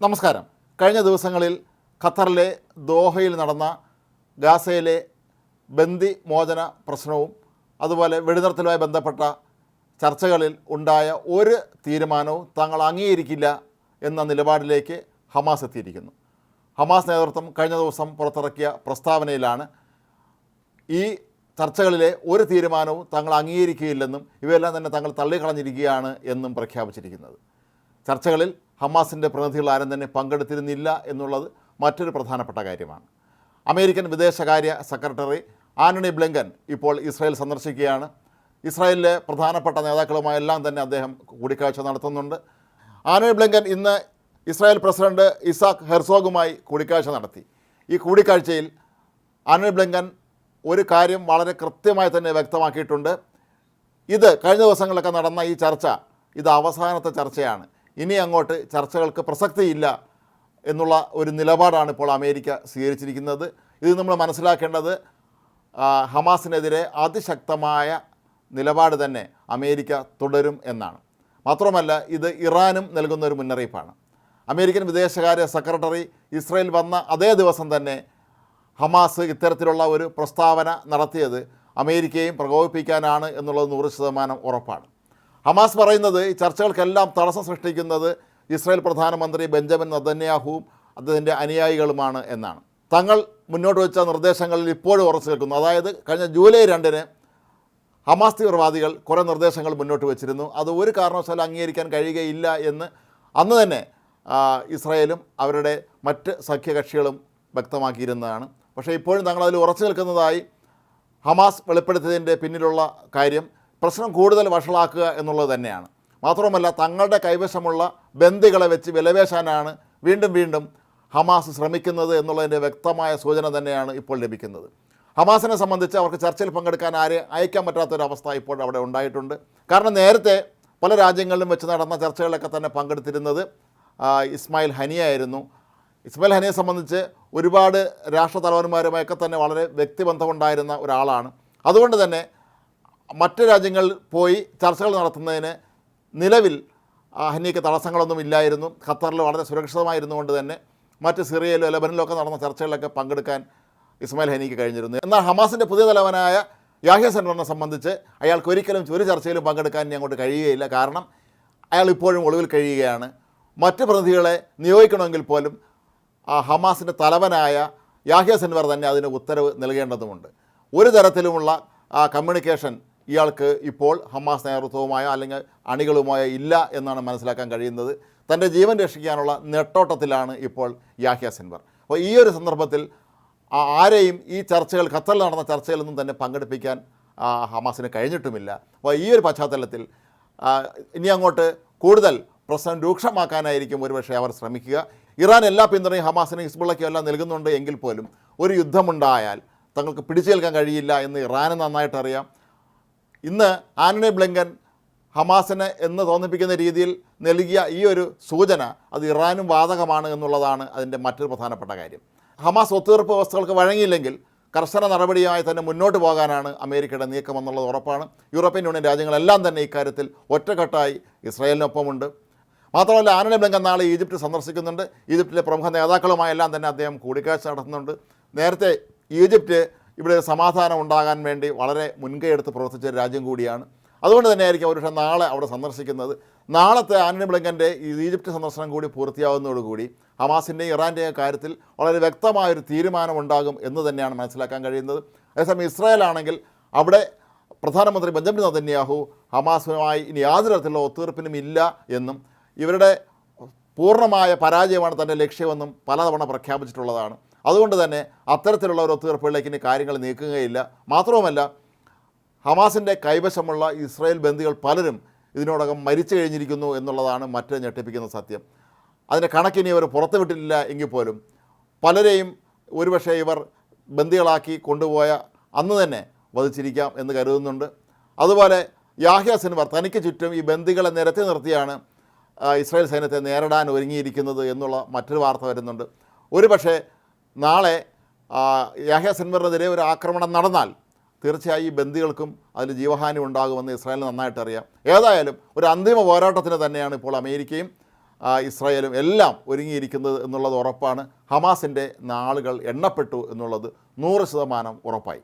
നമസ്കാരം. കഴിഞ്ഞ ദിവസങ്ങളിൽ ഖത്തറിലെ ദോഹയിൽ നടന്ന ഗാസയിലെ ബന്ദി മോചന പ്രശ്നവും അതുപോലെ വെടിനിർത്തലുമായി ബന്ധപ്പെട്ട ചർച്ചകളിൽ ഉണ്ടായ ഒരു തീരുമാനവും തങ്ങൾ അംഗീകരിക്കില്ല എന്ന നിലപാടിലേക്ക് ഹമാസ് എത്തിയിരിക്കുന്നു. ഹമാസ് നേതൃത്വം കഴിഞ്ഞ ദിവസം പുറത്തിറക്കിയ പ്രസ്താവനയിലാണ് ഈ ചർച്ചകളിലെ ഒരു തീരുമാനവും തങ്ങൾ അംഗീകരിക്കുകയില്ലെന്നും ഇവയെല്ലാം തന്നെ തങ്ങൾ തള്ളിക്കളഞ്ഞിരിക്കുകയാണ് എന്നും പ്രഖ്യാപിച്ചിരിക്കുന്നത്. ചർച്ചകളിൽ ഹമാസിന്റെ പ്രതിനിധികൾ ആരും തന്നെ പങ്കെടുത്തിരുന്നില്ല എന്നുള്ളത് മറ്റൊരു പ്രധാനപ്പെട്ട കാര്യമാണ്. അമേരിക്കൻ വിദേശകാര്യ സെക്രട്ടറി ആന്റണി ബ്ലിങ്കൻ ഇപ്പോൾ ഇസ്രായേൽ സന്ദർശിക്കുകയാണ്. ഇസ്രായേലിലെ പ്രധാനപ്പെട്ട നേതാക്കളുമായെല്ലാം തന്നെ അദ്ദേഹം കൂടിക്കാഴ്ച നടത്തുന്നുണ്ട്. ആന്റണി ബ്ലിങ്കൻ ഇന്ന് ഇസ്രായേൽ പ്രസിഡന്റ് ഇസാഖ് ഹെർസോഗുമായി കൂടിക്കാഴ്ച നടത്തി. ഈ കൂടിക്കാഴ്ചയിൽ ആന്റണി ബ്ലിങ്കൻ ഒരു കാര്യം വളരെ കൃത്യമായി തന്നെ വ്യക്തമാക്കിയിട്ടുണ്ട്. ഇത് കഴിഞ്ഞ ദിവസങ്ങളിലൊക്കെ നടന്ന ഈ ചർച്ച ഇത് അവസാനത്തെ ചർച്ചയാണ്. ഇനി അങ്ങോട്ട് ചർച്ചകൾക്ക് പ്രസക്തിയില്ല എന്നുള്ള ഒരു നിലപാടാണ് ഇപ്പോൾ അമേരിക്ക സ്വീകരിച്ചിരിക്കുന്നത്. ഇത് നമ്മൾ മനസ്സിലാക്കേണ്ടത് ഹമാസിനെതിരെ അതിശക്തമായ നിലപാട് തന്നെ അമേരിക്ക തുടരും എന്നാണ്. മാത്രമല്ല ഇത് ഇറാനും നൽകുന്ന ഒരു മുന്നറിയിപ്പാണ്. അമേരിക്കൻ വിദേശകാര്യ സെക്രട്ടറി ഇസ്രയേൽ വന്ന അതേ ദിവസം തന്നെ ഹമാസ് ഇത്തരത്തിലുള്ള ഒരു പ്രസ്താവന നടത്തിയത് അമേരിക്കയും പ്രകോപിപ്പിക്കാനാണ് എന്നുള്ളത് നൂറ് ശതമാനം ഉറപ്പാണ്. ഹമാസ് പറയുന്നത് ഈ ചർച്ചകൾക്കെല്ലാം തടസ്സം സൃഷ്ടിക്കുന്നത് ഇസ്രായേൽ പ്രധാനമന്ത്രി ബെഞ്ചമിൻ നദന്യാഹുവും അദ്ദേഹത്തിന്റെ അനുയായികളുമാണ് എന്നാണ്. തങ്ങൾ മുന്നോട്ട് വെച്ച നിർദ്ദേശങ്ങളിൽ ഇപ്പോഴും ഉറച്ചു നിൽക്കുന്നു. അതായത് കഴിഞ്ഞ ജൂലൈ രണ്ടിന് ഹമാസ് തീവ്രവാദികൾ കുറേ നിർദ്ദേശങ്ങൾ മുന്നോട്ട് വെച്ചിരുന്നു. അത് ഒരു കാരണവശാലും അംഗീകരിക്കാൻ കഴിയുകയില്ല എന്ന് അന്ന് തന്നെ ഇസ്രായേലും അവരുടെ മറ്റ് സഖ്യകക്ഷികളും വ്യക്തമാക്കിയിരുന്നതാണ്. പക്ഷേ ഇപ്പോഴും തങ്ങളതിൽ ഉറച്ചു നിൽക്കുന്നതായി ഹമാസ് വെളിപ്പെടുത്തിയതിന്റെ പിന്നിലുള്ള കാര്യം പ്രശ്നം കൂടുതൽ വഷളാക്കുക എന്നുള്ളത് തന്നെയാണ്. മാത്രമല്ല തങ്ങളുടെ കൈവശമുള്ള ബന്ദികളെ വെച്ച് വിലവേശാനാണ് വീണ്ടും വീണ്ടും ഹമാസ് ശ്രമിക്കുന്നത് എന്നുള്ളതിന്റെ വ്യക്തമായ സൂചന തന്നെയാണ് ഇപ്പോൾ ലഭിക്കുന്നത്. ഹമാസിനെ സംബന്ധിച്ച് അവർക്ക് ചർച്ചയിൽ പങ്കെടുക്കാൻ ആരെ അയക്കാൻ പറ്റാത്തൊരവസ്ഥ ഇപ്പോൾ അവിടെ ഉണ്ടായിട്ടുണ്ട്. കാരണം നേരത്തെ പല രാജ്യങ്ങളിലും വെച്ച് നടന്ന ചർച്ചകളിലൊക്കെ തന്നെ പങ്കെടുത്തിരുന്നത് ഇസ്മായിൽ ഹനിയായിരുന്നു ഇസ്മായിൽ ഹനിയെ സംബന്ധിച്ച് ഒരുപാട് രാഷ്ട്രതലവന്മാരുമായൊക്കെ തന്നെ വളരെ വ്യക്തിബന്ധമുണ്ടായിരുന്ന ഒരാളാണ്. അതുകൊണ്ട് തന്നെ മറ്റ് രാജ്യങ്ങളിൽ പോയി ചർച്ചകൾ നടത്തുന്നതിന് നിലവിൽ ഹനിക്ക് തടസ്സങ്ങളൊന്നും ഇല്ലായിരുന്നു. ഖത്തറിൽ വളരെ സുരക്ഷിതമായിരുന്നു കൊണ്ട് തന്നെ മറ്റ് സിറിയയിലോ ലബനിലോ ഒക്കെ നടന്ന ചർച്ചകളിലൊക്കെ പങ്കെടുക്കാൻ ഇസ്മായിൽ ഹനിക്ക് കഴിഞ്ഞിരുന്നു. എന്നാൽ ഹമാസിന്റെ പുതിയ തലവനായ യാഹ്യ സെൻവറിനെ സംബന്ധിച്ച് അയാൾക്ക് ഒരിക്കലും ഒരു ചർച്ചയിലും പങ്കെടുക്കാൻ ഇനി അങ്ങോട്ട് കഴിയുകയില്ല. കാരണം അയാൾ ഇപ്പോഴും ഒളിവിൽ കഴിയുകയാണ്. മറ്റ് പ്രതിനിധികളെ നിയോഗിക്കണമെങ്കിൽ പോലും ആ ഹമാസിന്റെ തലവനായ യാഹ്യ സെൻവർ തന്നെ അതിന് ഉത്തരവ് നൽകേണ്ടതുമുണ്ട്. ഒരു തരത്തിലുമുള്ള ആ കമ്മ്യൂണിക്കേഷൻ ഇയാൾക്ക് ഇപ്പോൾ ഹമാസ് നേതൃത്വവുമായോ അല്ലെങ്കിൽ അണികളുമായോ ഇല്ല എന്നാണ് മനസ്സിലാക്കാൻ കഴിയുന്നത്. തന്റെ ജീവൻ രക്ഷിക്കാനുള്ള നെട്ടോട്ടത്തിലാണ് ഇപ്പോൾ യാഹ്യ സെൻവർ. അപ്പോൾ ഈ ഒരു സന്ദർഭത്തിൽ ആരെയും ഈ ചർച്ചകൾ ഖത്തറിൽ നടന്ന ചർച്ചയിലൊന്നും തന്നെ പങ്കെടുപ്പിക്കാൻ ഹമാസിന് കഴിഞ്ഞിട്ടുമില്ല. അപ്പോൾ ഈ ഒരു പശ്ചാത്തലത്തിൽ ഇനി അങ്ങോട്ട് കൂടുതൽ പ്രശ്നം രൂക്ഷമാക്കാനായിരിക്കും ഒരുപക്ഷെ അവർ ശ്രമിക്കുക. ഇറാൻ എല്ലാ പിന്തുണയും ഹമാസിനും ഹിസ്ബുള്ളയ്ക്കും എല്ലാം നൽകുന്നുണ്ട് എങ്കിൽ പോലും ഒരു യുദ്ധമുണ്ടായാൽ തങ്ങൾക്ക് പിടിച്ചേൽക്കാൻ കഴിയില്ല എന്ന് ഇറാന് നന്നായിട്ട് അറിയാം. ഇന്ന് ആന്റണി ബ്ലിങ്കൻ ഹമാസിനെ എന്ന് തോന്നിപ്പിക്കുന്ന രീതിയിൽ നൽകിയ ഈ ഒരു സൂചന അത് ഇറാനും ബാധകമാണ് എന്നുള്ളതാണ് അതിന്റെ മറ്റൊരു പ്രധാനപ്പെട്ട കാര്യം. ഹമാസ് ഒത്തുതീർപ്പ് വ്യവസ്ഥകൾക്ക് വഴങ്ങിയില്ലെങ്കിൽ കർശന നടപടിയായി തന്നെ മുന്നോട്ട് പോകാനാണ് അമേരിക്കയുടെ നീക്കമെന്നുള്ളത് ഉറപ്പാണ്. യൂറോപ്യൻ യൂണിയൻ രാജ്യങ്ങളെല്ലാം തന്നെ ഇക്കാര്യത്തിൽ ഒറ്റക്കെട്ടായി ഇസ്രായേലിനൊപ്പമുണ്ട്. മാത്രമല്ല ആനണി ബ്ലിങ്കൻ നാളെ ഈജിപ്ത് സന്ദർശിക്കുന്നുണ്ട്. ഈജിപ്തിലെ പ്രമുഖ നേതാക്കളുമായെല്ലാം തന്നെ അദ്ദേഹം കൂടിക്കാഴ്ച നടത്തുന്നുണ്ട്. നേരത്തെ ഈജിപ്റ്റ് ഇവിടെ സമാധാനം ഉണ്ടാകാൻ വേണ്ടി വളരെ മുൻകൈയെടുത്ത് പ്രവർത്തിച്ച ഒരു രാജ്യം കൂടിയാണ്. അതുകൊണ്ട് തന്നെയായിരിക്കും ഒരുപക്ഷെ നാളെ അവിടെ സന്ദർശിക്കുന്നത്. നാളത്തെ ആന്റണി ബ്ലിങ്കന്റെ ഈ ഈജിപ്റ്റ് സന്ദർശനം കൂടി പൂർത്തിയാവുന്നതോടുകൂടി ഹമാസിന്റെയും ഇറാന്റെയും കാര്യത്തിൽ വളരെ വ്യക്തമായൊരു തീരുമാനമുണ്ടാകും എന്ന് തന്നെയാണ് മനസ്സിലാക്കാൻ കഴിയുന്നത്. അതേസമയം ഇസ്രായേൽ ആണെങ്കിൽ അവിടെ പ്രധാനമന്ത്രി ബെഞ്ചമിൻ നദന്യാഹു ഹമാസുമായി ഇനി യാതൊരു തരത്തിലുള്ള ഒത്തുതീർപ്പിനും ഇല്ല എന്നും ഇവരുടെ പൂർണമായ പരാജയമാണ് തന്റെ ലക്ഷ്യമെന്നും പലതവണ പ്രഖ്യാപിച്ചിട്ടുള്ളതാണ്. അതുകൊണ്ട് തന്നെ അത്തരത്തിലുള്ള ഒരു ഒത്തുതീർപ്പുകളിലേക്ക് ഇനി കാര്യങ്ങൾ നീക്കുകയില്ല. മാത്രവുമല്ല ഹമാസിന്റെ കൈവശമുള്ള ഇസ്രായേൽ ബന്ദികൾ പലരും ഇതിനോടകം മരിച്ചു കഴിഞ്ഞിരിക്കുന്നു എന്നുള്ളതാണ് മറ്റ് ഞെട്ടിപ്പിക്കുന്ന സത്യം. അതിന്റെ കണക്കിനി ഇവർ പുറത്തുവിട്ടില്ല എങ്കിൽ പോലും പലരെയും ഒരുപക്ഷെ ഇവർ ബന്ദികളാക്കി കൊണ്ടുപോയ അന്ന് തന്നെ വധിച്ചിരിക്കാം എന്ന് കരുതുന്നുണ്ട്. അതുപോലെ യാഹ്യ സിൻവർ തനിക്ക് ചുറ്റും ഈ ബന്ദികളെ നിരത്തി നിർത്തിയാണ് ഇസ്രായേൽ സൈന്യത്തെ നേരിടാൻ ഒരുങ്ങിയിരിക്കുന്നത് എന്നുള്ള മറ്റൊരു വാർത്ത വരുന്നുണ്ട്. ഒരുപക്ഷെ നാളെ യാഹ്യ സിൻവറിനെതിരെ ഒരു ആക്രമണം നടന്നാൽ തീർച്ചയായും ഈ ബന്ദികൾക്കും അതിൽ ജീവഹാനി ഉണ്ടാകുമെന്ന് ഇസ്രായേലിന് നന്നായിട്ട് അറിയാം. ഏതായാലും ഒരു അന്തിമ പോരാട്ടത്തിന് തന്നെയാണ് ഇപ്പോൾ അമേരിക്കയും ഇസ്രായേലും എല്ലാം ഒരുങ്ങിയിരിക്കുന്നത് എന്നുള്ളത് ഉറപ്പാണ്. ഹമാസിന്റെ നാളുകൾ എണ്ണപ്പെട്ടു എന്നുള്ളത് നൂറ് ശതമാനം ഉറപ്പായി.